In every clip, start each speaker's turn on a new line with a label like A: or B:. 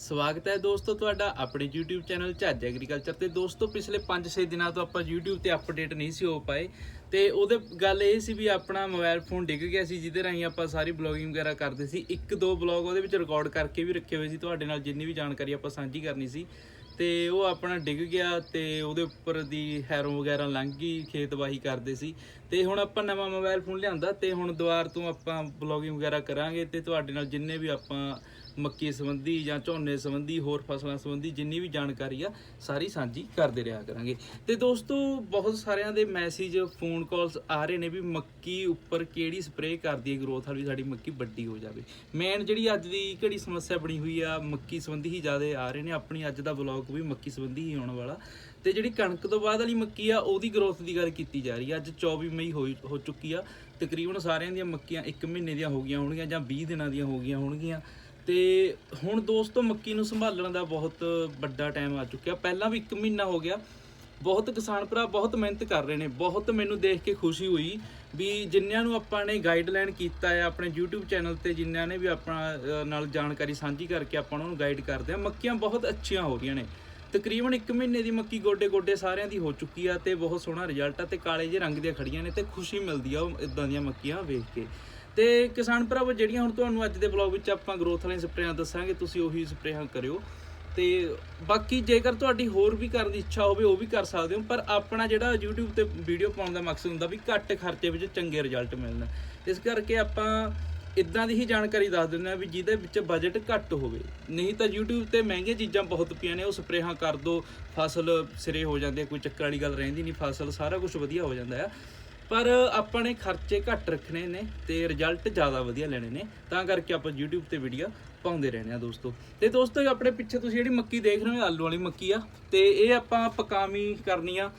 A: ਸਵਾਗਤ ਹੈ ਦੋਸਤੋ ਤੁਹਾਡਾ ਆਪਣੇ YouTube ਚੈਨਲ ਝੱਜ ਐਗਰੀਕਲਚਰ ਤੇ। ਦੋਸਤੋ, ਪਿਛਲੇ 5-6 ਦਿਨਾਂ ਤੋਂ ਆਪਾਂ YouTube ਤੇ ਅਪਡੇਟ ਨਹੀਂ ਸੀ ਹੋ ਪਾਏ। ਤੇ ਉਹਦੇ ਗੱਲ ਇਹ ਸੀ ਵੀ ਆਪਣਾ ਮੋਬਾਈਲ ਫੋਨ ਡਿੱਗ ਗਿਆ ਸੀ, ਜਿਹਦੇ ਰਾਹੀਂ ਆਪਾਂ ਸਾਰੀ ਬਲੌਗਿੰਗ ਵਗੈਰਾ ਕਰਦੇ ਸੀ। ਇੱਕ ਦੋ ਬਲੌਗ ਉਹਦੇ ਵਿੱਚ ਰਿਕਾਰਡ ਕਰਕੇ ਵੀ ਰੱਖੇ ਹੋਏ ਸੀ। ਤੁਹਾਡੇ ਨਾਲ ਜਿੰਨੀ ਵੀ ਜਾਣਕਾਰੀ ਆਪਾਂ ਸਾਂਝੀ ਕਰਨੀ ਸੀ। ਤੇ ਉਹ ਆਪਣਾ ਡਿੱਗ ਗਿਆ ਤੇ ਉਹਦੇ ਉੱਪਰ ਦੀ ਹੈਰੋ ਵਗੈਰਾ ਲੰਘ ਗਈ ਖੇਤਬਾਹੀ ਕਰਦੇ ਸੀ। ਤੇ ਹੁਣ ਆਪਾਂ ਨਵਾਂ ਮੋਬਾਈਲ ਫੋਨ ਲਿਆਂਦਾ ਤੇ ਹੁਣ ਦੁਬਾਰ ਤੋਂ ਆਪਾਂ ਬਲੌਗਿੰਗ ਵਗੈਰਾ ਕਰਾਂਗੇ ਤੇ ਤੁਹਾਡੇ ਨਾਲ ਜਿੰਨੇ ਵੀ ਆਪਾਂ ਮੱਕੀ ਸੰਬੰਧੀ ਜਾਂ ਝੋਨੇ ਸੰਬੰਧੀ, ਹੋਰ ਫਸਲਾਂ ਸੰਬੰਧੀ ਜਿੰਨੀ ਵੀ ਜਾਣਕਾਰੀ ਆ, ਸਾਰੀ ਸਾਂਝੀ ਕਰਦੇ ਰਿਹਾ ਕਰਾਂਗੇ। ਤੇ ਦੋਸਤੋ, ਬਹੁਤ ਸਾਰਿਆਂ ਦੇ ਮੈਸੇਜ ਫੋਨ ਕਾਲਸ ਆ ਰਹੇ ਨੇ ਵੀ ਮੱਕੀ ਉੱਪਰ ਕਿਹੜੀ ਸਪਰੇਅ ਕਰਦੀ ਹੈ ਗਰੋਥ ਵਾਲੀ, ਸਾਡੀ ਮੱਕੀ ਵੱਡੀ ਹੋ ਜਾਵੇ। ਮੇਨ ਜਿਹੜੀ ਅੱਜ ਦੀ ਘੜੀ ਸਮੱਸਿਆ ਬਣੀ ਹੋਈ ਆ, ਮੱਕੀ ਸੰਬੰਧੀ ਹੀ ਜ਼ਿਆਦਾ ਆ ਰਹੇ ਨੇ, ਆਪਣੀ ਅੱਜ ਦਾ ਵਲੌਗ ਵੀ ਮੱਕੀ ਸੰਬੰਧੀ ਹੀ ਆਉਣ ਵਾਲਾ। ਤੇ ਜਿਹੜੀ ਕਣਕ ਤੋਂ ਬਾਅਦ ਵਾਲੀ ਮੱਕੀ ਆ, ਉਹਦੀ ਗਰੋਥ ਦੀ ਗੱਲ ਕੀਤੀ ਜਾ ਰਹੀ ਆ। ਅੱਜ 24 ਮਈ ਹੋ ਚੁੱਕੀ ਆ। ਤਕਰੀਬਨ ਸਾਰਿਆਂ ਦੀਆਂ ਮੱਕੀਆਂ 1 ਮਹੀਨੇ ਦੀਆਂ ਹੋ ਗਈਆਂ ਹੋਣਗੀਆਂ ਜਾਂ 20 ਦਿਨਾਂ ਦੀਆਂ ਹੋ ਗਈਆਂ ਹੋਣਗੀਆਂ। ਤੇ ਹੁਣ ਦੋਸਤੋ ਮੱਕੀ ਨੂੰ ਸੰਭਾਲਣ ਦਾ ਬਹੁਤ ਵੱਡਾ ਟਾਈਮ ਆ ਚੁੱਕਿਆ। ਪਹਿਲਾਂ ਵੀ 1 ਮਹੀਨਾ ਹੋ ਗਿਆ। ਬਹੁਤ ਕਿਸਾਨ ਭਰਾ ਬਹੁਤ ਮਿਹਨਤ ਕਰ ਰਹੇ ਨੇ। ਬਹੁਤ ਮੈਨੂੰ ਦੇਖ ਕੇ ਖੁਸ਼ੀ ਹੋਈ ਵੀ ਜਿਨ੍ਹਾਂ ਨੂੰ ਆਪਾਂ ਨੇ ਗਾਈਡਲਾਈਨ ਕੀਤਾ ਹੈ ਆਪਣੇ YouTube ਚੈਨਲ ਤੇ ਜਿਨ੍ਹਾਂ ਨੇ ਵੀ ਆਪਣਾ ਨਾਲ ਜਾਣਕਾਰੀ ਸਾਂਝੀ ਕਰਕੇ ਆਪਾਂ ਉਹਨਾਂ ਨੂੰ ਗਾਈਡ ਕਰਦੇ ਆ, ਮੱਕੀਆਂ ਬਹੁਤ ਅੱਛੀਆਂ ਹੋ ਰਹੀਆਂ ਨੇ। ਤਕਰੀਬਨ 1 ਮਹੀਨੇ ਦੀ ਮੱਕੀ ਗੋਡੇ ਗੋਡੇ ਸਾਰਿਆਂ ਦੀ ਹੋ ਚੁੱਕੀ ਆ ਤੇ ਬਹੁਤ ਸੋਹਣਾ ਰਿਜ਼ਲਟ ਆ ਤੇ ਕਾਲੇ ਜਿਹੇ ਰੰਗ ਦੀਆਂ ਖੜੀਆਂ ਨੇ ਤੇ ਖੁਸ਼ੀ ਮਿਲਦੀ ਆ ਉਹ ਇਦਾਂ ਦੀਆਂ ਮੱਕੀਆਂ ਵੇਖ ਕੇ। ਤੇ ਕਿਸਾਨ ਭਰਾਵੋ, ਜਿਹੜੀਆਂ ਹੁਣ ਤੁਹਾਨੂੰ ਅੱਜ ਦੇ ਵਲੌਗ ਵਿੱਚ ਆਪਾਂ ਗਰੋਥ ਵਾਲੀਆਂ ਸਪਰੇਆਂ ਦੱਸਾਂਗੇ, ਤੁਸੀਂ ਉਹੀ ਸਪਰੇਆਂ ਕਰਿਓ। ਤੇ ਬਾਕੀ ਜੇਕਰ ਤੁਹਾਡੀ ਹੋਰ ਵੀ ਕਰਨ ਦੀ ਇੱਛਾ ਹੋਵੇ, ਉਹ ਵੀ ਕਰ ਸਕਦੇ ਹੋ, ਪਰ ਆਪਣਾ ਜਿਹੜਾ YouTube ਤੇ ਵੀਡੀਓ ਪਾਉਣ ਦਾ ਮਕਸਦ ਹੁੰਦਾ ਵੀ ਘੱਟ ਖਰਚੇ ਵਿੱਚ ਚੰਗੇ ਰਿਜ਼ਲਟ ਮਿਲਣ। ਇਸ ਕਰਕੇ ਆਪਾਂ ਇਦਾਂ ਦੀ ਹੀ ਜਾਣਕਾਰੀ ਦੱਸ ਦਿੰਦੇ ਆ ਵੀ ਜਿਹਦੇ ਵਿੱਚ ਬਜਟ ਘੱਟ ਹੋਵੇ। ਨਹੀਂ ਤਾਂ YouTube ਤੇ ਮਹਿੰਗੀਆਂ ਚੀਜ਼ਾਂ ਬਹੁਤ ਪਈਆਂ ਨੇ, ਉਹ ਸਪਰੇਹਾਂ ਕਰ ਦੋ, ਫਸਲ ਸਿਰੇ ਹੋ ਜਾਂਦੀ ਕੋਈ ਚੱਕਰ ਵਾਲੀ ਗੱਲ ਰਹਿੰਦੀ ਨਹੀਂ, ਫਸਲ ਸਾਰਾ ਕੁਝ ਵਧੀਆ ਹੋ ਜਾਂਦਾ ਆ ਪਰ ਆਪਾਂ ਨੇ ਖਰਚੇ ਘੱਟ ਰੱਖਣੇ ਨੇ ਤੇ ਰਿਜ਼ਲਟ ਜ਼ਿਆਦਾ ਵਧੀਆ ਲੈਣੇ ਨੇ। ਤਾਂ ਕਰਕੇ ਆਪਾਂ YouTube ਤੇ ਵੀਡੀਓ ਪਾਉਂਦੇ ਰਹਿੰਦੇ ਆ ਦੋਸਤੋ। ਤੇ ਦੋਸਤੋ, ਆਪਣੇ ਪਿੱਛੇ ਤੁਸੀਂ ਜਿਹੜੀ ਮੱਕੀ ਦੇਖ ਰਹੇ ਹੋ, ਆਲੂ ਵਾਲੀ ਮੱਕੀ ਆ, ਤੇ ਇਹ ਆਪਾਂ ਪਕਾਵੀ ਕਰਨੀ ਆ।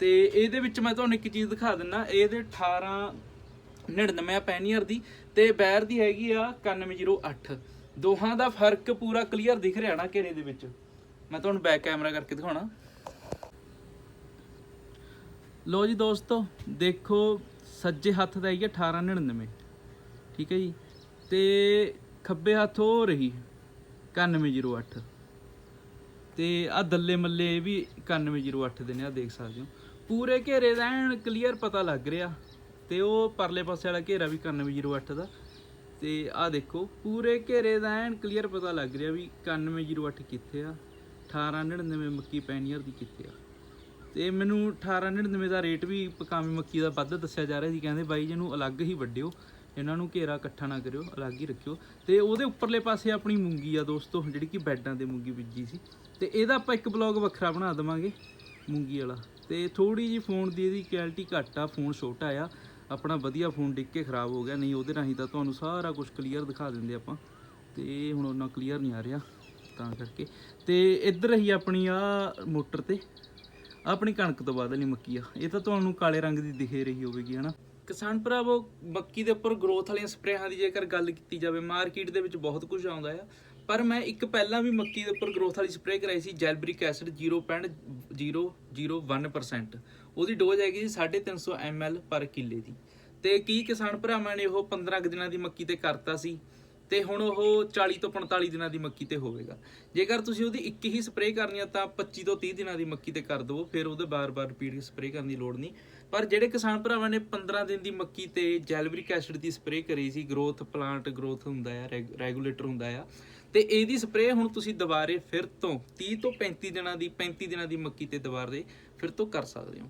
A: ਤੇ ਇਹਦੇ ਵਿੱਚ ਮੈਂ ਤੁਹਾਨੂੰ ਇੱਕ ਚੀਜ਼ ਦਿਖਾ ਦਿੰਨਾ, ਇਹਦੇ 18 99 ਆ ਪੈਨੀਅਰ ਦੀ, ਤੇ ਬੈਰ ਦੀ ਹੈਗੀ ਆ 9108 ਦੋਹਾਂ ਦਾ ਫ਼ਰਕ ਪੂਰਾ ਕਲੀਅਰ ਦਿਖ ਰਿਹਾ ਨਾ ਘੇਰੇ ਦੇ ਵਿੱਚ? ਮੈਂ ਤੁਹਾਨੂੰ ਬੈਕ ਕੈਮਰਾ ਕਰਕੇ ਦਿਖਾਉਣਾ। ਲੋ ਜੀ ਦੋਸਤੋ, ਦੇਖੋ, ਸੱਜੇ ਹੱਥ ਦਾ ਹੈਗੀ ਆ 1899 ਠੀਕ ਹੈ ਜੀ? ਤੇ ਖੱਬੇ ਹੱਥ ਹੋ ਰਹੀ 9108 ਤੇ ਆ ਦੱਲੇ ਮੱਲੇ ਇਹ ਵੀ 9108 ਦੇ ਨੇ ਆ ਦੇਖ ਸਕਦੇ ਹੋ। ਪੂਰੇ ਘੇਰੇ ਦਾ ਐਨ ਕਲੀਅਰ ਪਤਾ ਲੱਗ ਰਿਹਾ। ਤੇ ਉਹ ਪਰਲੇ ਪਾਸੇ ਵਾਲਾ ਘੇਰਾ ਵੀ 9108 ਦਾ। ਤੇ ਆ ਦੇਖੋ, ਪੂਰੇ ਘੇਰੇ ਦਾ ਐਨ ਕਲੀਅਰ ਪਤਾ ਲੱਗ ਰਿਹਾ ਵੀ 9108 ਕਿੱਥੇ ਆ? 1899 ਮੱਕੀ ਪੈਨੀਅਰ ਦੀ ਕਿੱਥੇ ਆ? ਤੇ ਮੈਨੂੰ 1899 ਦਾ ਰੇਟ ਵੀ ਪਕਾਵੀ ਮੱਕੀ ਦਾ ਵੱਧ ਦੱਸਿਆ ਜਾ ਰਿਹਾ ਸੀ। ਕਹਿੰਦੇ ਬਾਈ ਜੀ ਨੂੰ ਅਲੱਗ ਹੀ ਵੱਢਿਓ। ਇਹਨਾਂ ਨੂੰ ਘੇਰਾ ਇਕੱਠਾ ਨਾ ਕਰਿਓ, ਅਲੱਗ ਹੀ ਰੱਖਿਓ। ਤੇ ਉਹਦੇ ਉੱਪਰਲੇ ਪਾਸੇ ਆਪਣੀ ਮੂੰਗੀ ਆ ਦੋਸਤੋ, ਜਿਹੜੀ ਕਿ ਬੈਡਾਂ ਤੇ ਮੂੰਗੀ ਬੀਜੀ ਸੀ। ਤੇ ਇਹਦਾ ਆਪਾਂ ਇੱਕ ਬਲੌਗ ਵੱਖਰਾ ਬਣਾ ਦੇਵਾਂਗੇ, ਮੂੰਗੀ ਵਾਲਾ। ਤੇ ਥੋੜੀ ਜੀ ਫੋਨ ਦੀ ਇਹਦੀ ਕੁਆਲਿਟੀ ਘੱਟ ਆ, ਫੋਨ ਛੋਟਾ ਆ। ਆਪਣਾ ਵਧੀਆ ਫੋਨ ਡਿੱਗ ਕੇ ਖਰਾਬ ਹੋ ਗਿਆ। ਨਹੀਂ, ਉਹਦੇ ਰਾਹੀਂ ਤਾਂ ਤੁਹਾਨੂੰ ਸਾਰਾ ਕੁਝ ਕਲੀਅਰ ਦਿਖਾ ਦਿੰਦੇ ਆਪਾਂ। ਤੇ ਹੁਣ ਉਹਨਾਂ ਕਲੀਅਰ ਨਹੀਂ ਆ ਰਿਹਾ, ਤਾਂ ਕਰਕੇ। ਤੇ ਇੱਧਰ ਹੀ ਆਪਣੀ ਆ ਮੋਟਰ ਤੇ। ਆਪਣੀ ਕਣਕ ਤੋਂ ਬਾਅਦ ਵਾਲੀ ਮੱਕੀ ਆ। ਇਹ ਤਾਂ ਤੁਹਾਨੂੰ ਕਾਲੇ ਰੰਗ ਦੀ ਦਿਖੇ ਰਹੀ ਹੋਵੇਗੀ, ਹਨਾ? ਕਿਸਾਨ ਭਰਾਵੋ, ਮੱਕੀ ਦੇ ਉੱਪਰ ਗਰੋਥ ਵਾਲੀਆਂ ਸਪਰੇਹਾਂ ਦੀ ਜੇਕਰ ਗੱਲ ਕੀਤੀ ਜਾਵੇ ਮਾਰਕੀਟ ਦੇ ਵਿੱਚ ਬਹੁਤ ਕੁਝ ਆਉਂਦਾ ਆ। ਪਰ ਮੈਂ ਇੱਕ ਪਹਿਲਾਂ ਵੀ ਮੱਕੀ ਦੇ ਉੱਪਰ ਗਰੋਥ ਵਾਲੀ ਸਪਰੇਅ ਕਰਾਈ ਸੀ ਜੈਲਬ੍ਰਿਕ ਐਸਿਡ 0.001% ਉਹਦੀ ਡੋਜ਼ ਹੈਗੀ ਸੀ 350 ml ਪਰ ਕਿੱਲੇ ਦੀ। ਤੇ ਕੀ ਕਿਸਾਨ ਭਰਾਵਾਂ ਨੇ ਉਹ 15 ਕੁ ਦਿਨਾਂ ਦੀ ਮੱਕੀ ਤੇ ਕਰਤਾ ਸੀ? ਤੇ ਹੁਣ ਉਹ 40 ਤੋਂ 45 ਦਿਨਾਂ ਦੀ ਮੱਕੀ ਤੇ ਹੋਵੇਗਾ। ਜੇਕਰ ਤੁਸੀਂ ਉਹਦੀ ਇੱਕ ਹੀ ਸਪਰੇਅ ਕਰਨੀ ਆ ਤਾਂ 25 ਤੋਂ 30 ਦਿਨਾਂ ਦੀ ਮੱਕੀ ਤੇ ਕਰ ਦਿਓ ਫਿਰ ਉਹਦੇ ਬਾਰ-ਬਾਰ ਰਿਪੀਟ ਸਪਰੇਅ ਕਰਨ ਦੀ ਲੋੜ ਨਹੀਂ। ਪਰ ਜਿਹੜੇ ਕਿਸਾਨ ਭਰਾਵਾਂ ਨੇ 15 ਦਿਨ ਦੀ ਮੱਕੀ ਤੇ ਜੈਲਬ੍ਰਿਕ ਐਸਿਡ ਦੀ ਸਪਰੇਅ ਕਰੀ ਸੀ ਗਰੋਥ ਪਲਾਂਟ ਗਰੋਥ ਹੁੰਦਾ ਆ ਰੈਗੂਲੇਟਰ ਹੁੰਦਾ ਆ, ਤੇ ਇਹਦੀ ਸਪਰੇਅ ਹੁਣ ਤੁਸੀਂ ਦੁਬਾਰੇ ਫਿਰ ਤੋਂ 30 ਤੋਂ 35 ਦਿਨਾਂ ਦੀ 35 ਦਿਨਾਂ ਦੀ ਮੱਕੀ ਤੇ ਦੁਬਾਰੇ ਫਿਰ ਤੋਂ ਕਰ ਸਕਦੇ ਹੋ।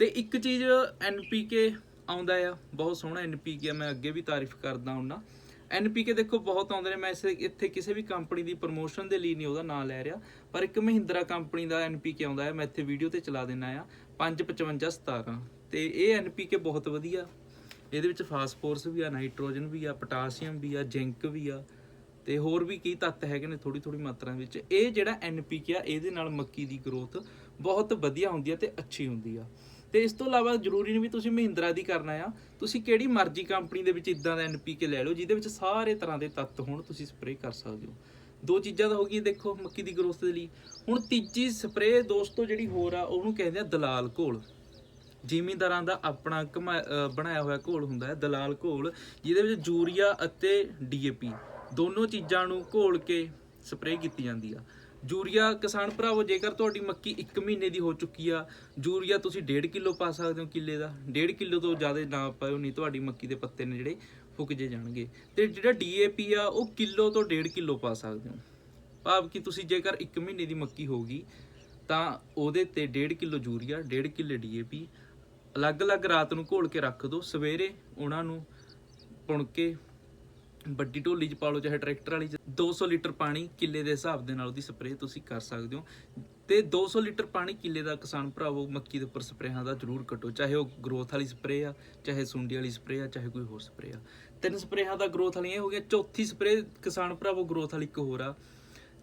A: ਤੇ ਇੱਕ ਚੀਜ਼ ਐਨਪੀਕੇ ਆਉਂਦਾ ਆ, ਬਹੁਤ ਸੋਹਣਾ ਐਨਪੀਕੇ ਮੈਂ ਅੱਗੇ ਵੀ ਤਾਰੀਫ ਕਰਦਾ ਹੁੰਨਾ। ਐਨਪੀਕੇ ਦੇਖੋ ਬਹੁਤ ਆਉਂਦੇ ਨੇ, ਮੈਂ ਇਸੇ ਇੱਥੇ ਕਿਸੇ ਵੀ ਕੰਪਨੀ ਦੀ ਪ੍ਰੋਮੋਸ਼ਨ ਦੇ ਲਈ ਨਹੀਂ ਉਹਦਾ ਨਾਮ ਲੈ ਰਿਹਾ, ਪਰ ਇੱਕ ਮਹਿੰਦਰਾ ਕੰਪਨੀ ਦਾ ਐਨਪੀਕੇ ਆਉਂਦਾ ਹੈ, ਮੈਂ ਇੱਥੇ ਵੀਡੀਓ ਤੇ ਚਲਾ ਦਿੰਨਾ ਆ 55517 ਤੇ ਇਹ ਐਨਪੀਕੇ ਬਹੁਤ ਵਧੀਆ। ਇਹਦੇ ਵਿੱਚ ਫਾਸਫੋਰਸ ਵੀ ਆ ਨਾਈਟ੍ਰੋਜਨ ਵੀ ਆ ਪੋਟਾਸ਼ੀਅਮ ਵੀ ਆ ਜ਼ਿੰਕ ਵੀ ਆ। ਤੇ ਹੋਰ ਵੀ ਕਈ ਤੱਤ ਹੈਗੇ ਨੇ ਥੋੜੀ ਥੋੜੀ ਮਾਤਰਾ ਵਿੱਚ। ਇਹ ਜਿਹੜਾ ਐਨਪੀਕੇ ਆ, ਇਹਦੇ ਨਾਲ ਮੱਕੀ ਦੀ ਗਰੋਥ ਬਹੁਤ ਵਧੀਆ ਹੁੰਦੀ ਆ ਤੇ ਅੱਛੀ ਹੁੰਦੀ ਆ। ਤੇ ਇਸ ਤੋਂ ਇਲਾਵਾ ਜ਼ਰੂਰੀ ਨਹੀਂ ਵੀ ਤੁਸੀਂ ਮਹਿੰਦਰਾ ਦੀ ਕਰਨਾ ਆ। ਤੁਸੀਂ ਕਿਹੜੀ ਮਰਜ਼ੀ ਕੰਪਨੀ ਦੇ ਵਿੱਚ ਇਦਾਂ ਦਾ ਐਨਪੀਕੇ ਲੈ ਲਓ, ਜਿਹਦੇ ਵਿੱਚ ਸਾਰੇ ਤਰ੍ਹਾਂ ਦੇ ਤੱਤ ਹੋਣ, ਤੁਸੀਂ ਸਪਰੇਅ ਕਰ ਸਕਦੇ ਹੋ। ਦੋ ਚੀਜ਼ਾਂ ਤਾਂ ਹੋ ਗਈਆਂ, ਦੇਖੋ, ਮੱਕੀ ਦੀ ਗਰੋਥ ਦੇ ਲਈ। ਹੁਣ ਤੀਜੀ ਸਪਰੇਅ ਦੋਸਤੋ ਜਿਹੜੀ ਹੋਰ ਆ, ਉਹਨੂੰ ਕਹਿੰਦੇ ਆ ਦਲਾਲ ਘੋਲ। ਜ਼ਿਮੀਂਦਾਰਾਂ ਦਾ ਆਪਣਾ ਕਮਾ- ਬਣਾਇਆ ਹੋਇਆ ਘੋਲ ਹੁੰਦਾ ਹੈ, ਦਲਾਲ ਘੋਲ, ਜਿਹਦੇ ਵਿੱਚ ਯੂਰੀਆ ਅਤੇ ਡੀਏਪੀ ਦੋਨੋਂ ਚੀਜ਼ਾਂ ਨੂੰ ਘੋਲ ਕੇ ਸਪਰੇਅ ਕੀਤੀ ਜਾਂਦੀ ਆ। ਯੂਰੀਆ ਕਿਸਾਨ ਭਰਾਵੋ, ਜੇਕਰ ਤੁਹਾਡੀ ਮੱਕੀ 1 ਮਹੀਨੇ ਦੀ ਹੋ ਚੁੱਕੀ ਆ ਯੂਰੀਆ ਤੁਸੀਂ 1.5 ਕਿਲੋ ਪਾ ਸਕਦੇ ਹੋ ਕਿੱਲੇ ਦਾ। 1.5 ਕਿਲੋ ਤੋਂ ਜ਼ਿਆਦਾ ਨਾ ਪਾਇਓ, ਨਹੀਂ ਤੁਹਾਡੀ ਮੱਕੀ ਦੇ ਪੱਤੇ ਨੇ ਜਿਹੜੇ ਫੁੱਕ ਜੇ ਜਾਣਗੇ। ਤੇ ਜਿਹੜਾ ਡੀਏਪੀ ਆ, ਉਹ ਕਿਲੋ ਤੋਂ 1.5 ਕਿਲੋ ਪਾ ਸਕਦੇ ਹੋ। ਭਾਵ ਕਿ ਤੁਸੀਂ ਜੇਕਰ 1 ਮਹੀਨੇ ਦੀ ਮੱਕੀ ਹੋਗੀ ਤਾਂ ਉਹਦੇ ਤੇ 1.5 ਕਿਲੋ ਯੂਰੀਆ 1.5 ਕਿਲੋ ਡੀਏਪੀ, ਅਲੱਗ-ਅਲੱਗ ਰਾਤ ਨੂੰ ਘੋਲ ਕੇ ਰੱਖ ਦਿਓ ਸਵੇਰੇ ਉਹਨਾਂ ਨੂੰ ਪੁਣ ਕੇ, ਵੱਡੀ ਢੋਲੀ 'ਚ ਪਾ ਲਓ, ਚਾਹੇ ਟਰੈਕਟਰ ਵਾਲੀ 'ਚ 200 ਲੀਟਰ ਪਾਣੀ ਕਿੱਲੇ ਦੇ ਹਿਸਾਬ ਦੇ ਨਾਲ ਉਹਦੀ ਸਪਰੇਅ ਤੁਸੀਂ ਕਰ ਸਕਦੇ ਹੋ। ਤੇ 200 ਲੀਟਰ ਪਾਣੀ ਕਿੱਲੇ ਦਾ ਕਿਸਾਨ ਭਰਾਵੋ, ਮੱਕੀ ਦੇ ਉੱਪਰ ਸਪਰੇਹਾਂ ਦਾ ਜ਼ਰੂਰ ਕੱਟੋ। ਚਾਹੇ ਉਹ ਗਰੋਥ ਵਾਲੀ ਸਪਰੇਅ ਆ, ਚਾਹੇ ਸੁੰਡੀ ਵਾਲੀ ਸਪਰੇਅ ਆ, ਚਾਹੇ ਕੋਈ ਹੋਰ ਸਪਰੇਅ ਆ। ਤਿੰਨ ਸਪਰੇਹਾਂ ਦਾ ਗਰੋਥ ਵਾਲੀਆਂ ਇਹ ਹੋ ਗਿਆ ਚੌਥੀ ਸਪਰੇਅ ਕਿਸਾਨ ਭਰਾਵੋ, ਗਰੋਥ ਵਾਲੀ ਇੱਕ ਹੋਰ ਆ।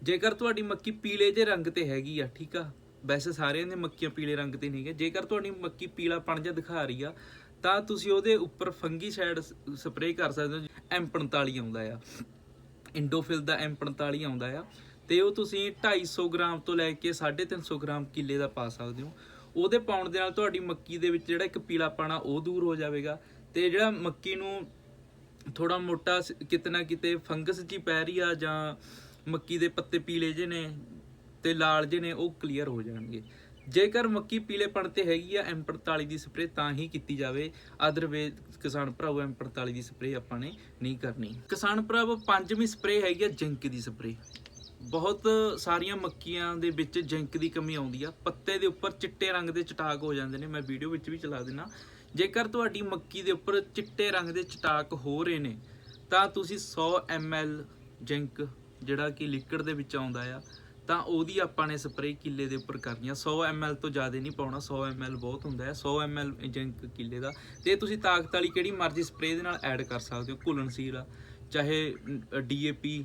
A: ਜੇਕਰ ਤੁਹਾਡੀ ਮੱਕੀ ਪੀਲੇ ਜਿਹੇ ਰੰਗ ਤੇ ਹੈਗੀ ਆ, ਠੀਕ ਆ? ਵੈਸੇ ਸਾਰਿਆਂ ਦੇ ਮੱਕੀਆਂ ਪੀਲੇ ਰੰਗ ਤੇ ਨਹੀਂ ਹੈ ਜੇਕਰ ਤੁਹਾਡੀ ਮੱਕੀ ਪੀਲਾ ਪਣ ਜਿਹਾ ਦਿਖਾ ਰਹੀ ਆ, ਤਾਂ ਤੁਸੀਂ ਉਹਦੇ ਉੱਪਰ ਫੰਗੀ ਸਾਈਡ ਸਪਰੇਅ ਕਰ ਸਕਦੇ ਹੋ। M45 ਆਉਂਦਾ ਆ। ਇੰਡੋਫਿਲ ਦਾ M45 ਆਉਂਦਾ ਆ, ਤੇ ਉਹ ਤੁਸੀਂ 250 ਗ੍ਰਾਮ ਤੋਂ ਲੈ ਕੇ 350 ਗ੍ਰਾਮ ਕਿੱਲੇ ਦਾ ਪਾ ਸਕਦੇ ਹੋ। ਉਹਦੇ ਪਾਉਣ ਦੇ ਨਾਲ ਤੁਹਾਡੀ ਮੱਕੀ ਦੇ ਵਿੱਚ ਜਿਹੜਾ ਇੱਕ ਪੀਲਾ ਪਾਣਾ, ਉਹ ਦੂਰ ਹੋ ਜਾਵੇਗਾ। ਤੇ ਜਿਹੜਾ ਮੱਕੀ ਨੂੰ ਥੋੜਾ ਮੋਟਾ ਸ- ਕਿਤੇ ਨਾ ਕਿਤੇ ਫੰਗਸ ਜੀ ਪੈ ਰਹੀ ਆ ਜਾਂ ਮੱਕੀ ਦੇ ਪੱਤੇ ਪੀਲੇ ਜੇ ਨੇ ਤੇ ਲਾਲ ਜੇ ਨੇ, ਉਹ ਕਲੀਅਰ ਹੋ ਜਾਣਗੇ। ਜੇਕਰ ਮੱਕੀ ਪੀਲੇਪਣ ਤੇ ਹੈਗੀ ਆ M45 ਦੀ ਸਪਰੇਅ, ਤਾਂ ਹੀ ਕੀਤੀ ਜਾਵੇ। ਅਦਰਵੇਜ਼ ਕਿਸਾਨ ਭਰਾਵੋ M45 ਦੀ ਸਪਰੇਅ ਆਪਾਂ ਨੇ ਨਹੀਂ ਕਰਨੀ। ਕਿਸਾਨ ਭਰਾਵੋ, ਪੰਜਵੀਂ ਸਪਰੇਅ ਹੈਗੀ ਆ ਜਿੰਕ ਦੀ ਸਪਰੇਅ। ਬਹੁਤ ਸਾਰੀਆਂ ਮੱਕੀਆਂ ਦੇ ਵਿੱਚ ਜਿੰਕ ਦੀ ਕਮੀ ਆਉਂਦੀ ਆ। ਪੱਤੇ ਦੇ ਉੱਪਰ ਚਿੱਟੇ ਰੰਗ ਦੇ ਚਟਾਕ ਹੋ ਜਾਂਦੇ ਨੇ। ਮੈਂ ਵੀਡੀਓ ਵਿੱਚ ਵੀ ਚਲਾ ਦੇਣਾ ਜੇਕਰ ਤੁਹਾਡੀ ਮੱਕੀ ਦੇ ਉੱਪਰ ਚਿੱਟੇ ਰੰਗ ਦੇ ਚਟਾਕ ਹੋ ਰਹੇ ਨੇ, ਤਾਂ ਤੁਸੀਂ 100 ml ਜਿੰਕ, ਜਿਹੜਾ ਕਿ ਲਿਕਵਿਡ ਦੇ ਵਿੱਚ ਆਉਂਦਾ ਆ। ਤਾਂ ਉਹਦੀ ਆਪਾਂ ਨੇ ਸਪਰੇਅ ਕਿੱਲੇ ਦੇ ਉੱਪਰ ਕਰਨੀ ਆ। 100 ml ਤੋਂ ਜ਼ਿਆਦਾ ਨਹੀਂ ਪਾਉਣਾ 100 ml ਬਹੁਤ ਹੁੰਦਾ ਹੈ। 100 ml ਜਿੰਕ ਕਿੱਲੇ ਦਾ। ਤੇ ਤੁਸੀਂ ਤਾਕਤ ਵਾਲੀ ਕਿਹੜੀ ਮਰਜ਼ੀ ਸਪਰੇਅ ਦੇ ਨਾਲ ਐਡ ਕਰ ਸਕਦੇ ਹੋ। ਘੁਲਣਸੀਰ ਆ, ਚਾਹੇ ਡੀਏਪੀ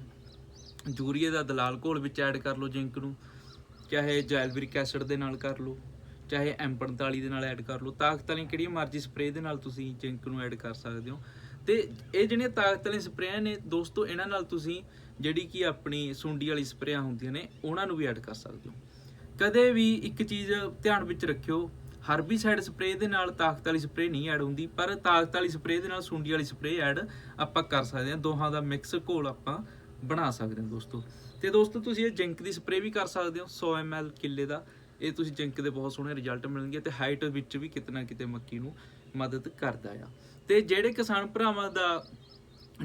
A: ਯੂਰੀਏ ਦਾ ਦਲਾਲ ਘੋਲ ਵਿੱਚ ਐਡ ਕਰ ਲਓ ਜਿੰਕ ਨੂੰ। ਚਾਹੇ ਜੈਲਬਰਿਕ ਐਸਿਡ ਦੇ ਨਾਲ ਕਰ ਲਓ, ਚਾਹੇ M45 ਦੇ ਨਾਲ ਐਡ ਕਰ ਲਓ। ਤਾਕਤ ਵਾਲੀ ਕਿਹੜੀ ਮਰਜ਼ੀ ਸਪਰੇਅ ਦੇ ਨਾਲ ਤੁਸੀਂ ਜਿੰਕ ਨੂੰ ਐਡ ਕਰ ਸਕਦੇ ਹੋ। ਤੇ ਇਹ ਜਿਹੜੀਆਂ ਤਾਕਤ ਵਾਲੀਆਂ ਸਪਰੇਆਂ ਨੇ, ਦੋਸਤੋ, ਇਹਨਾਂ ਨਾਲ ਤੁਸੀਂ ਜਿਹੜੀ ਕਿ ਆਪਣੀ ਸੁੰਡੀ ਵਾਲੀ ਸਪਰੇਆਂ ਹੁੰਦੀਆਂ ਨੇ, ਉਹਨਾਂ ਨੂੰ ਵੀ ਐਡ ਕਰ ਸਕਦੇ ਹੋ। ਕਦੇ ਵੀ ਇੱਕ ਚੀਜ਼ ਧਿਆਨ ਵਿੱਚ ਰੱਖਿਓ ਹਰਬੀਸਾਈਡ ਸਪਰੇਅ ਦੇ ਨਾਲ ਤਾਕਤ ਵਾਲੀ ਸਪਰੇਅ ਨਹੀਂ ਐਡ ਹੁੰਦੀ, ਪਰ ਤਾਕਤ ਵਾਲੀ ਸਪਰੇਅ ਦੇ ਨਾਲ ਸੁੰਡੀ ਵਾਲੀ ਸਪਰੇਅ ਐਡ ਆਪਾਂ ਕਰ ਸਕਦੇ ਹਾਂ। ਦੋਹਾਂ ਦਾ ਮਿਕਸ ਘੋਲ ਆਪਾਂ ਬਣਾ ਸਕਦੇ ਹਾਂ ਦੋਸਤੋ। ਤੇ ਦੋਸਤੋ, ਤੁਸੀਂ ਇਹ ਜਿੰਕ ਦੀ ਸਪਰੇਅ ਵੀ ਕਰ ਸਕਦੇ ਹੋ 100 ml ਕਿੱਲੇ ਦਾ। ਇਹ ਤੁਸੀਂ ਜਿੰਕ ਦੇ ਬਹੁਤ ਸੋਹਣੇ ਰਿਜ਼ਲਟ ਮਿਲਣਗੇ ਤੇ ਹਾਈਟ ਵਿੱਚ ਵੀ ਕਿਤਨਾ ਕਿਤੇ ਮੱਕੀ ਨੂੰ ਮਦਦ ਕਰਦਾ ਆ। ਤੇ ਜਿਹੜੇ ਕਿਸਾਨ ਭਰਾਵਾਂ ਦਾ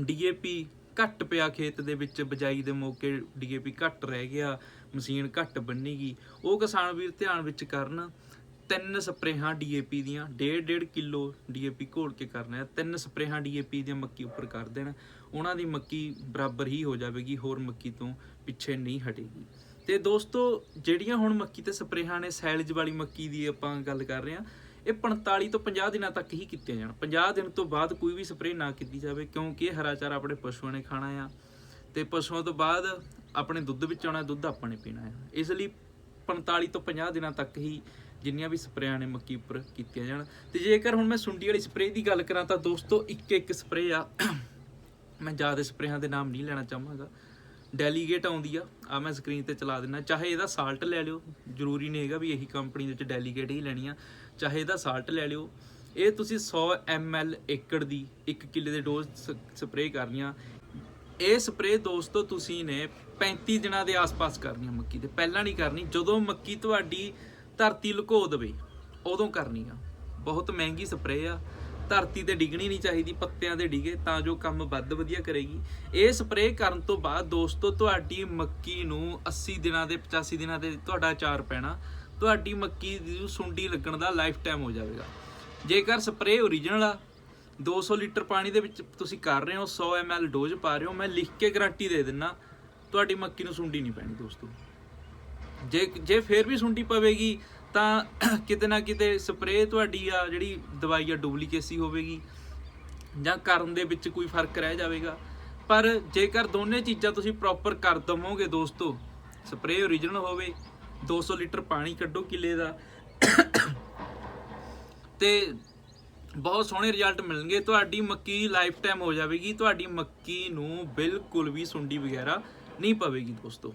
A: ਡੀਏਪੀ ਘੱਟ ਪਿਆ ਖੇਤ ਦੇ ਵਿੱਚ ਬਜਾਈ ਦੇ ਮੌਕੇ ਡੀਏਪੀ ਘੱਟ ਰਹਿ ਗਿਆ, ਮਸ਼ੀਨ ਘੱਟ ਬੰਨੇਗੀ ਉਹ ਕਿਸਾਨ ਵੀਰ ਧਿਆਨ ਵਿੱਚ ਕਰਨ, ਤਿੰਨ ਸਪਰੇਹਾਂ ਡੀਏਪੀ ਦੀਆਂ 1.5 ਕਿਲੋ ਡੀਏਪੀ ਘੋਲ ਕੇ ਕਰਨਾ ਹੈ। ਤਿੰਨ ਸਪਰੇਹਾਂ ਡੀਏਪੀ ਦੀਆਂ ਮੱਕੀ ਉੱਪਰ ਕਰ ਦੇਣ। ਉਹਨਾਂ ਦੀ ਮੱਕੀ ਬਰਾਬਰ ਹੀ ਹੋ ਜਾਵੇਗੀ, ਹੋਰ ਮੱਕੀ ਤੋਂ ਪਿੱਛੇ ਨਹੀਂ ਹਟੇਗੀ। ਤੇ ਦੋਸਤੋ, ਜਿਹੜੀਆਂ ਹੁਣ ਮੱਕੀ ਤੇ ਸਪਰੇਹਾਂ ਨੇ, ਸੈਲਜ ਵਾਲੀ ਮੱਕੀ ਦੀ ਆਪਾਂ ਗੱਲ ਕਰ ਰਹੇ ਹਾਂ ਇਹ 45 ਤੋਂ 50 ਦਿਨਾਂ ਤੱਕ ਹੀ ਕੀਤੀਆਂ ਜਾਣ। 50 ਦਿਨ ਤੋਂ ਬਾਅਦ ਕੋਈ ਵੀ ਸਪਰੇਅ ਨਾ ਕੀਤੀ ਜਾਵੇ, ਕਿਉਂਕਿ ਇਹ ਹਰਾ ਚਾਰਾ ਆਪਣੇ ਪਸ਼ੂਆਂ ਨੇ ਖਾਣਾ ਆ। ਤੇ ਪਸ਼ੂਆਂ ਤੋਂ ਬਾਅਦ ਆਪਣੇ ਦੁੱਧ ਵਿੱਚ ਆਉਣਾ, ਦੁੱਧ ਆਪਾਂ ਨੇ ਪੀਣਾ ਆ। ਇਸ ਲਈ 45 ਤੋਂ 50 ਦਿਨਾਂ ਤੱਕ ਹੀ ਜਿੰਨੀਆਂ ਵੀ ਸਪਰੇਆਂ ਨੇ ਮੱਕੀ ਉੱਪਰ ਕੀਤੀਆਂ ਜਾਣ। ਤੇ ਜੇਕਰ ਹੁਣ ਮੈਂ ਸੁੰਡੀ ਵਾਲੀ ਸਪਰੇਅ ਦੀ ਗੱਲ ਕਰਾਂ ਤਾਂ ਦੋਸਤੋ ਇੱਕ ਇੱਕ ਸਪਰੇਅ ਆ। ਮੈਂ ਜ਼ਿਆਦਾ ਸਪਰੇਆਂ ਦੇ ਨਾਮ ਨਹੀਂ ਲੈਣਾ ਚਾਹਾਂਗਾ। ਡੈਲੀਗੇਟ ਆਉਂਦੀ ਆ ਆ ਮੈਂ ਸਕਰੀਨ ਤੇ ਚਲਾ ਦਿੰਦਾ। ਚਾਹੇ ਇਹਦਾ ਸਾਲਟ ਲੈ ਲਿਓ, ਜ਼ਰੂਰੀ ਨਹੀਂ ਹੈਗਾ ਵੀ ਇਹੀ ਕੰਪਨੀ ਦੇ ਵਿੱਚ ਡੈਲੀਗੇਟ ਹੀ ਲੈਣੀ ਆ। ਚਾਹੇ ਇਹਦਾ ਸਾਲਟ ਲੈ ਲਿਓ। ਇਹ ਤੁਸੀਂ 100 ml ਏਕੜ ਦੀ 1 ਕਿੱਲੇ ਦੇ ਡੋਜ਼ ਸਪਰੇਅ ਕਰਨੀ ਆ ਇਹ ਸਪਰੇਅ ਦੋਸਤੋ ਤੁਸੀਂ ਨੇ 35 ਦਿਨਾਂ ਦੇ ਆਸ-ਪਾਸ ਕਰਨੀ ਆ ਮੱਕੀ ਤੇ ਪਹਿਲਾਂ ਨਹੀਂ ਕਰਨੀ, ਜਦੋਂ ਮੱਕੀ ਤੁਹਾਡੀ ਧਰਤੀ ਲੁਕੋ ਦੇਵੇ, ਉਦੋਂ ਕਰਨੀ ਆ। ਬਹੁਤ ਮਹਿੰਗੀ ਸਪਰੇਅ ਆ। ਧਰਤੀ ਤੇ ਡਿੱਗਣੀ ਨਹੀਂ ਚਾਹੀਦੀ, ਪੱਤਿਆਂ ਤੇ ਡਿਗੇ ਤਾਂ ਜੋ ਕੰਮ ਵੱਧ ਵਧੀਆ ਕਰੇਗੀ। ਇਹ ਸਪਰੇਅ ਕਰਨ ਤੋਂ ਬਾਅਦ ਦੋਸਤੋ ਤੁਹਾਡੀ ਮੱਕੀ ਨੂੰ 80 ਦਿਨਾਂ ਦੇ 85 ਦਿਨਾਂ ਦੇ ਤੁਹਾਡਾ ਅਚਾਰ ਪੈਣਾ। ਤੁਹਾਡੀ ਮੱਕੀ ਦੀ ਸੁੰਡੀ ਲੱਗਣ ਦਾ ਲਾਈਫ ਟਾਈਮ ਹੋ ਜਾਵੇਗਾ। ਜੇਕਰ ਸਪਰੇਅ ਓਰੀਜਨਲ ਆ 200 ਲੀਟਰ ਪਾਣੀ ਦੇ ਵਿੱਚ ਤੁਸੀਂ ਕਰ ਰਹੇ ਹੋ 100 ml ਡੋਜ਼ ਪਾ ਰਹੇ ਹੋ, ਮੈਂ ਲਿਖ ਕੇ ਗਾਰੰਟੀ ਦੇ ਦਿੰਨਾ, ਤੁਹਾਡੀ ਮੱਕੀ ਨੂੰ ਸੁੰਡੀ ਨਹੀਂ ਪੈਣੀ ਦੋਸਤੋ। ਜੇ ਜੇ ਫੇਰ ਵੀ ਸੁੰਡੀ ਪਵੇਗੀ, ਤਾਂ ਕਿਤੇ ਨਾ ਕਿਤੇ ਸਪਰੇਅ ਤੁਹਾਡੀ ਆ, ਜਿਹੜੀ ਦਵਾਈ ਆ ਡੁਪਲੀਕੇਸੀ ਹੋਵੇਗੀ, ਜਾਂ ਕਰਨ ਦੇ ਵਿੱਚ ਕੋਈ ਫ਼ਰਕ ਰਹਿ ਜਾਵੇਗਾ। ਪਰ ਜੇਕਰ ਦੋਨੇ ਚੀਜ਼ਾਂ ਤੁਸੀਂ ਪ੍ਰੋਪਰ ਕਰ ਦਵੋਗੇ ਦੋਸਤੋ ਸਪਰੇਅ ਓਰੀਜਨਲ ਹੋਵੇ 200 ਲੀਟਰ ਪਾਣੀ ਕੱਢੋ ਕਿੱਲੇ ਦਾ। ਤੇ ਬਹੁਤ ਸੋਹਣੇ ਰਿਜ਼ਲਟ ਮਿਲਣਗੇ। ਤੁਹਾਡੀ ਮੱਕੀ ਲਾਈਫ ਟਾਈਮ ਹੋ ਜਾਵੇਗੀ। ਤੁਹਾਡੀ ਮੱਕੀ ਨੂੰ ਬਿਲਕੁਲ ਵੀ ਸੁੰਡੀ ਵਗੈਰਾ ਨਹੀਂ ਪਵੇਗੀ ਦੋਸਤੋ।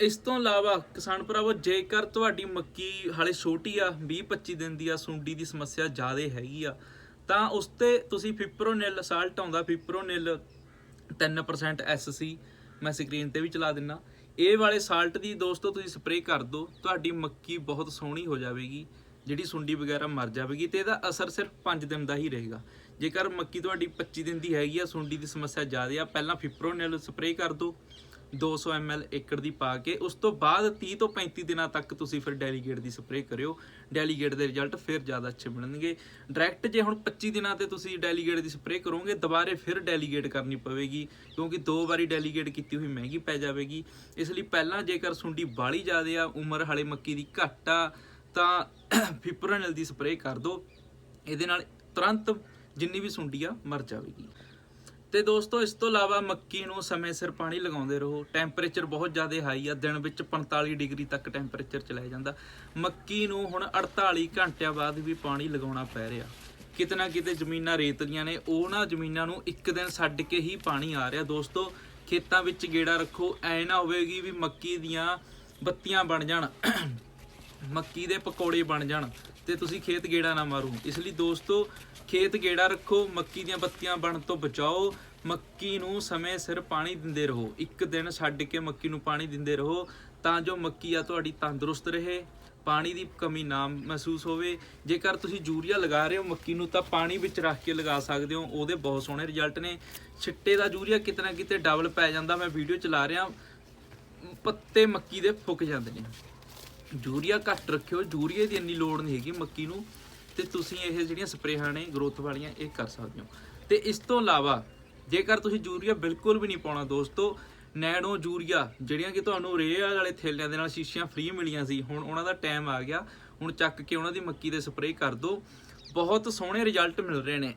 A: ਇਸ ਤੋਂ ਇਲਾਵਾ ਕਿਸਾਨ ਭਰਾਵੋ, ਜੇਕਰ ਤੁਹਾਡੀ ਮੱਕੀ ਹਾਲੇ ਛੋਟੀ ਆ 20-25 ਦਿਨ ਦੀ ਆ, ਸੁੰਡੀ ਦੀ ਸਮੱਸਿਆ ਜ਼ਿਆਦਾ ਹੈਗੀ ਆ, ਤਾਂ ਉਸ ਤੇ ਤੁਸੀਂ ਫਿਪਰੋਨਿਲ ਸਾਲਟ ਆਉਂਦਾ ਫਿਪਰੋਨਿਲ 3% ਐਸਸੀ ਮੈਂ ਸਕਰੀਨ ਤੇ ਵੀ ਚਲਾ ਦਿੰਨਾ। ਇਹ ਵਾਲੇ ਸਾਲਟ ਦੀ ਦੋਸਤੋ ਤੁਸੀਂ ਸਪਰੇਅ ਕਰ ਦਿਓ, ਤੁਹਾਡੀ ਮੱਕੀ ਬਹੁਤ ਸੋਹਣੀ ਹੋ ਜਾਵੇਗੀ, ਜਿਹੜੀ ਸੁੰਡੀ ਵਗੈਰਾ ਮਰ ਜਾਵੇਗੀ ਤੇ ਇਹਦਾ ਅਸਰ ਸਿਰਫ 5 ਦਿਨ ਦਾ ਹੀ ਰਹੇਗਾ। ਜੇਕਰ ਮੱਕੀ ਤੁਹਾਡੀ 25 ਦਿਨ ਦੀ ਹੈਗੀ ਆ, ਸੁੰਡੀ ਦੀ ਸਮੱਸਿਆ ਜ਼ਿਆਦਾ ਆ, ਪਹਿਲਾਂ ਫਿਪਰੋਨਿਲ ਸਪਰੇਅ ਕਰ ਦਿਓ 200 ml ਏਕੜ ਦੀ ਪਾ ਕੇ, ਉਸ ਤੋਂ ਬਾਅਦ 30 ਤੋਂ 35 ਦਿਨਾਂ ਤੱਕ ਤੁਸੀਂ ਫਿਰ ਡੈਲੀਗੇਟ ਦੀ ਸਪਰੇਅ ਕਰਿਓ। ਡੈਲੀਗੇਟ ਦੇ ਰਿਜ਼ਲਟ ਫਿਰ ਜ਼ਿਆਦਾ ਅੱਛੇ ਮਿਲਣਗੇ। ਡਾਇਰੈਕਟ ਜੇ ਹੁਣ 25 ਦਿਨਾਂ ਤੇ ਤੁਸੀਂ ਡੈਲੀਗੇਟ ਦੀ ਸਪਰੇਅ ਕਰੋਗੇ, ਦੁਬਾਰੇ ਫਿਰ ਡੈਲੀਗੇਟ ਕਰਨੀ ਪਵੇਗੀ, ਕਿਉਂਕਿ ਦੋ ਵਾਰੀ ਡੈਲੀਗੇਟ ਕੀਤੀ ਹੋਈ ਮਹਿੰਗੀ ਪੈ ਜਾਵੇਗੀ। ਇਸ ਲਈ ਪਹਿਲਾਂ ਜੇਕਰ ਸੁੰਡੀ ਬਾਲੀ ਜ਼ਿਆਦੇ ਆ, ਉਮਰ ਹਾਲੇ ਮੱਕੀ ਦੀ ਘੱਟ ਆ, ਤਾਂ ਫਿਪਰਨਲ ਦੀ ਸਪਰੇਅ ਕਰ ਦਿਓ। ਇਹਦੇ ਨਾਲ ਤੁਰੰਤ ਜਿੰਨੀ ਵੀ ਸੁੰਡੀ ਆ, ਮਰ ਜਾਵੇਗੀ। ਤੇ ਦੋਸਤੋ, ਇਸ ਤੋਂ ਇਲਾਵਾ ਮੱਕੀ ਨੂੰ ਸਮੇਂ ਸਿਰ ਪਾਣੀ ਲਗਾਉਂਦੇ ਰਹੋ। ਟੈਂਪਰੇਚਰ ਬਹੁਤ ਜ਼ਿਆਦਾ ਹਾਈ ਆ। ਦਿਨ ਵਿੱਚ 45 ਡਿਗਰੀ ਤੱਕ ਟੈਂਪਰੇਚਰ ਚਲਾ ਜਾਂਦਾ। ਮੱਕੀ ਨੂੰ ਹੁਣ 48 ਘੰਟਿਆਂ ਬਾਅਦ ਵੀ ਪਾਣੀ ਲਗਾਉਣਾ ਪੈ ਰਿਹਾ। ਕਿਤੇ ਨਾ ਕਿਤੇ ਜ਼ਮੀਨਾਂ ਰੇਤ ਦੀਆਂ ਨੇ, ਉਹਨਾਂ ਜ਼ਮੀਨਾਂ ਨੂੰ ਇੱਕ ਦਿਨ ਛੱਡ ਕੇ ਹੀ ਪਾਣੀ ਆ ਰਿਹਾ। ਦੋਸਤੋ, ਖੇਤਾਂ ਵਿੱਚ ਗੇੜਾ ਰੱਖੋ। ਐ ਨਾ ਹੋਵੇਗੀ ਵੀ ਮੱਕੀ ਦੀਆਂ ਬੱਤੀਆਂ ਬਣ ਜਾਣ। ਮੱਕੀ ਦੇ ਪਕੌੜੇ ਬਣ ਜਾਣ। ਤੇ ਤੁਸੀਂ ਖੇਤ ਗੇੜਾ ਨਾ ਮਾਰੋ। ਇਸ ਲਈ ਦੋਸਤੋ, ਖੇਤ ਗੇੜਾ ਰੱਖੋ, ਮੱਕੀ ਦੀਆਂ ਬੱਤੀਆਂ ਬਣ ਤੋਂ ਬਚਾਓ। ਮੱਕੀ ਨੂੰ ਸਮੇਂ ਸਿਰ ਪਾਣੀ ਦਿੰਦੇ ਰਹੋ। ਇੱਕ ਦਿਨ ਛੱਡ ਕੇ ਮੱਕੀ ਨੂੰ ਪਾਣੀ ਦਿੰਦੇ ਰਹੋ ਤਾਂ ਜੋ ਮੱਕੀ ਆ ਤੁਹਾਡੀ ਤੰਦਰੁਸਤ ਰਹੇ, ਪਾਣੀ ਦੀ ਕਮੀ ਨਾ ਮਹਿਸੂਸ ਹੋਵੇ। ਜੇਕਰ ਤੁਸੀਂ ਯੂਰੀਆ ਲਗਾ ਰਹੇ ਹੋ ਮੱਕੀ ਨੂੰ ਤਾਂ ਪਾਣੀ ਵਿੱਚ ਰੱਖ ਕੇ ਲਗਾ ਸਕਦੇ ਹੋ। ਉਹਦੇ ਬਹੁਤ ਸੋਹਣੇ ਰਿਜ਼ਲਟ ਨੇ। ਛਿੱਟੇ ਦਾ ਯੂਰੀਆ ਕਿਤੇ ਨਾ ਕਿਤੇ ਡਬਲ ਪੈ ਜਾਂਦਾ। ਮੈਂ ਵੀਡੀਓ ਚਲਾ ਰਿਹਾ, ਪੱਤੇ ਮੱਕੀ ਦੇ ਫੁੱਕ ਜਾਂਦੇ ਨੇ। ਯੂਰੀਆ ਘੱਟ ਰੱਖਿਓ ਯੂਰੀਏ ਦੀ ਇੰਨੀ ਲੋੜ ਨਹੀਂ ਹੈਗੀ ਮੱਕੀ ਨੂੰ, ਤੇ ਤੁਸੀਂ ਇਹ ਜਿਹੜੀਆਂ ਸਪਰੇਹਾਂ ਨੇ, ਗਰੋਥ ਵਾਲੀਆਂ, ਇਹ ਕਰ ਸਕਦੇ ਹੋ। ਤੇ ਇਸ ਤੋਂ ਇਲਾਵਾ, ਜੇਕਰ ਤੁਸੀਂ ਯੂਰੀਆ ਬਿਲਕੁਲ ਵੀ ਨਹੀਂ ਪਾਉਣਾ ਦੋਸਤੋ, ਨੈਣੋ ਯੂਰੀਆ ਜਿਹੜੀਆਂ ਕਿ ਤੁਹਾਨੂੰ ਰੇਹ ਵਾਲੇ ਥੈਲਿਆਂ ਦੇ ਨਾਲ ਸ਼ੀਸ਼ੀਆਂ ਫ੍ਰੀ ਮਿਲੀਆਂ ਸੀ, ਹੁਣ ਉਹਨਾਂ ਦਾ ਟਾਈਮ ਆ ਗਿਆ, ਹੁਣ ਚੱਕ ਕੇ ਉਹਨਾਂ ਦੀ ਮੱਕੀ ਦੇ ਸਪਰੇਅ ਕਰ ਦਿਓ ਬਹੁਤ ਸੋਹਣੇ ਰਿਜ਼ਲਟ ਮਿਲ ਰਹੇ ਨੇ।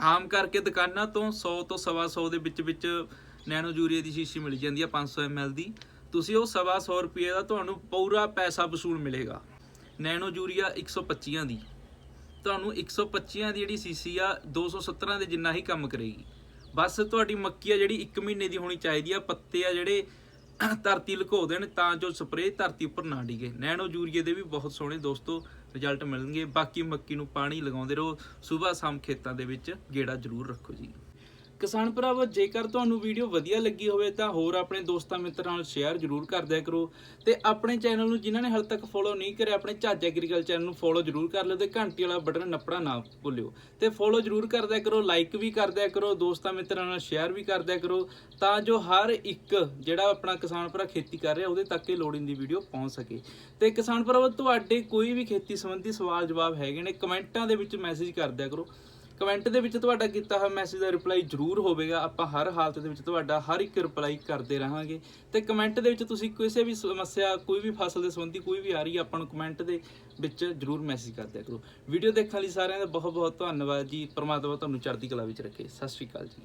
A: ਆਮ ਕਰਕੇ ਦੁਕਾਨਾਂ ਤੋਂ 100 ਤੋਂ 125 ਦੇ ਵਿੱਚ ਵਿੱਚ ਨੈਨੋ ਯੂਰੀਆ ਦੀ ਸ਼ੀਸ਼ੀ ਮਿਲ ਜਾਂਦੀ ਆ 500 ml ਦੀ। ਤੁਸੀਂ ਉਹ ਸਵਾ 125 ਰੁਪਏ ਦਾ ਤੁਹਾਨੂੰ ਪੂਰਾ ਪੈਸਾ ਵਸੂਲ ਮਿਲੇਗਾ। ਨੈਨੋ ਯੂਰੀਆ 125 ਦੀ। ਤੁਹਾਨੂੰ 125 ਦੀ ਜਿਹੜੀ ਸੀਸੀ ਆ 217 ਦੇ ਜਿੰਨਾ ਹੀ ਕੰਮ ਕਰੇਗੀ। ਬਸ ਤੁਹਾਡੀ ਮੱਕੀ ਆ ਜਿਹੜੀ 1 ਮਹੀਨੇ ਦੀ ਹੋਣੀ ਚਾਹੀਦੀ ਆ, ਪੱਤੇ ਆ ਜਿਹੜੇ ਧਰਤੀ ਲੁਕੋ ਦੇਣ, ਤਾਂ ਜੋ ਸਪਰੇਅ ਧਰਤੀ ਉੱਪਰ ਨਾ ਡਿਗੇ। ਨੈਨੋ ਯੂਰੀਏ ਦੇ ਵੀ ਬਹੁਤ ਸੋਹਣੇ ਦੋਸਤੋ ਰਿਜ਼ਲਟ ਮਿਲਣਗੇ। ਬਾਕੀ ਮੱਕੀ ਨੂੰ ਪਾਣੀ ਲਗਾਉਂਦੇ ਰਹੋ। ਸਵੇਰ ਸ਼ਾਮ ਖੇਤਾਂ ਦੇ ਵਿੱਚ ਗੇੜਾ ਜ਼ਰੂਰ ਰੱਖੋ ਜੀ। ਕਿਸਾਨ ਭਰਾਵੋ, ਜੇਕਰ ਤੁਹਾਨੂੰ ਵੀਡੀਓ ਵਧੀਆ ਲੱਗੀ ਹੋਵੇ ਤਾਂ ਹੋਰ ਆਪਣੇ ਦੋਸਤਾਂ ਮਿੱਤਰਾਂ ਨਾਲ ਸ਼ੇਅਰ ਜ਼ਰੂਰ ਕਰ ਦਿਆ ਕਰੋ ਤੇ ਆਪਣੇ ਚੈਨਲ ਨੂੰ ਜਿਨ੍ਹਾਂ ਨੇ ਹਾਲੇ ਤੱਕ ਫੋਲੋ ਨਹੀਂ ਕਰਿਆ, ਆਪਣੇ ਝਾਜ ਐਗਰੀਕਲਚਰ ਚੈਨਲ ਨੂੰ ਫੋਲੋ ਜ਼ਰੂਰ ਕਰ ਲਿਓ ਤੇ ਘੰਟੀ ਵਾਲਾ ਬਟਨ ਨੱਪਣਾ ਨਾ ਭੁੱਲਿਓ। ਤੇ ਫੋਲੋ ਜ਼ਰੂਰ ਕਰ ਦਿਆ ਕਰੋ ਲਾਈਕ ਵੀ ਕਰ ਦਿਆ ਕਰੋ, ਦੋਸਤਾਂ ਮਿੱਤਰਾਂ ਨਾਲ ਸ਼ੇਅਰ ਵੀ ਕਰ ਦਿਆ ਕਰੋ, ਤਾਂ ਜੋ ਹਰ ਇੱਕ ਜਿਹੜਾ ਆਪਣਾ ਕਿਸਾਨ ਭਰਾ ਖੇਤੀ ਕਰ ਰਿਹਾ, ਉਹਦੇ ਤੱਕ ਇਹ ਲੋੜੀਂਦੀ ਵੀਡੀਓ ਪਹੁੰਚ ਸਕੇ। ਤੇ ਕਿਸਾਨ ਭਰਾਵੋ, ਤੁਹਾਡੇ ਕੋਈ ਵੀ ਖੇਤੀ ਸੰਬੰਧੀ ਸਵਾਲ ਜਵਾਬ ਹੈਗੇ ਨੇ, ਕਮੈਂਟਾਂ ਦੇ ਵਿੱਚ ਮੈਸੇਜ ਕਰ ਦਿਆ ਕਰੋ। ਕਮੈਂਟ ਦੇ ਵਿੱਚ ਤੁਹਾਡਾ ਕੀਤਾ ਹੋਇਆ ਮੈਸੇਜ ਦਾ ਰਿਪਲਾਈ ਜ਼ਰੂਰ ਹੋਵੇਗਾ। ਆਪਾਂ ਹਰ ਹਾਲਤ ਦੇ ਵਿੱਚ ਤੁਹਾਡਾ ਹਰ ਇੱਕ ਰਿਪਲਾਈ ਕਰਦੇ ਰਹਾਂਗੇ। ਤੇ ਕਮੈਂਟ ਦੇ ਵਿੱਚ ਤੁਸੀਂ ਕਿਸੇ ਵੀ ਸਮੱਸਿਆ, ਕੋਈ ਵੀ ਫਸਲ ਦੇ ਸੰਬੰਧੀ ਕੋਈ ਵੀ ਆ ਰਹੀ ਹੈ ਆਪਾਂ ਨੂੰ ਕਮੈਂਟ ਦੇ ਵਿੱਚ ਜ਼ਰੂਰ ਮੈਸੇਜ ਕਰਦਿਆ ਕਰੋ। ਵੀਡੀਓ ਦੇਖਣ ਲਈ ਸਾਰਿਆਂ ਦਾ ਬਹੁਤ ਬਹੁਤ ਧੰਨਵਾਦ ਜੀ। ਪਰਮਾਤਮਾ ਤੁਹਾਨੂੰ ਚੜ੍ਹਦੀ ਕਲਾ ਵਿੱਚ ਰੱਖੇ। ਸਤਿ ਸ਼੍ਰੀ ਅਕਾਲ ਜੀ।